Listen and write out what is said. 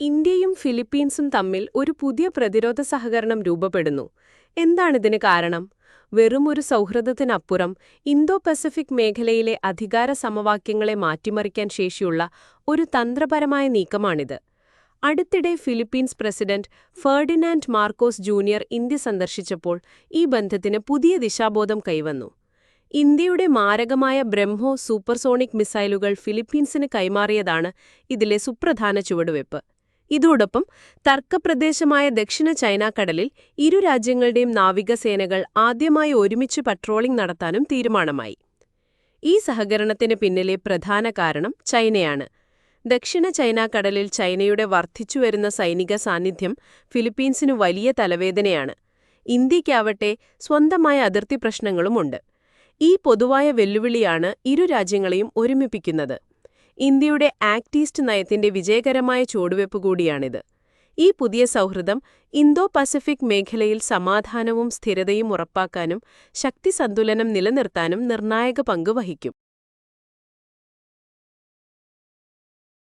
ഇന്ത്യയും ഫിലിപ്പീൻസും തമ്മിൽ ഒരു പുതിയ പ്രതിരോധ സഹകരണം രൂപപ്പെടുന്നു. എന്താണിതിന് കാരണം? വെറുമൊരു സൗഹൃദത്തിനപ്പുറം ഇന്തോ പസഫിക് മേഖലയിലെ അധികാര സമവാക്യങ്ങളെ മാറ്റിമറിക്കാൻ ശേഷിയുള്ള ഒരു തന്ത്രപരമായ നീക്കമാണിത്. അടുത്തിടെ Philippines president Ferdinand Marcos junior India സന്ദർശിച്ചപ്പോൾ ഈ ബന്ധത്തിന് പുതിയ ദിശാബോധം കൈവന്നു. ഇന്ത്യയുടെ മാരകമായ ബ്രഹ്മോ സൂപ്പർസോണിക് മിസൈലുകൾ ഫിലിപ്പീൻസിന് കൈമാറിയതാണ് ഇതിലെ സുപ്രധാന ചുവടുവയ്പ്. ഇതോടൊപ്പം തർക്കപ്രദേശമായ ദക്ഷിണ ചൈനാക്കടലിൽ ഇരു രാജ്യങ്ങളുടെയും നാവികസേനകൾ ആദ്യമായി ഒരുമിച്ച് പട്രോളിംഗ് നടത്താനും തീരുമാനമായി. ഈ സഹകരണത്തിന് പിന്നിലെ പ്രധാന കാരണം ചൈനയാണ്. ദക്ഷിണ ചൈനാക്കടലിൽ ചൈനയുടെ വർദ്ധിച്ചുവരുന്ന സൈനിക സാന്നിധ്യം ഫിലിപ്പീൻസിനു വലിയ തലവേദനയാണ്. ഇന്ത്യയ്ക്കാവട്ടെ സ്വന്തമായ അതിർത്തി പ്രശ്നങ്ങളുമുണ്ട്. ഈ പൊതുവായ വെല്ലുവിളിയാണ് ഇരു രാജ്യങ്ങളെയും ഒരുമിപ്പിക്കുന്നത്. ഇന്ത്യയുടെ ആക്ട് ഈസ്റ്റ് നയത്തിന്റെ വിജയകരമായ ചുവടുവയ്പ് കൂടിയാണിത്. ഈ പുതിയ സൗഹൃദം ഇന്തോ പസഫിക് മേഖലയിൽ സമാധാനവും സ്ഥിരതയും ഉറപ്പാക്കാനും ശക്തി സന്തുലനം നിലനിർത്താനും നിർണായക പങ്ക് വഹിക്കും.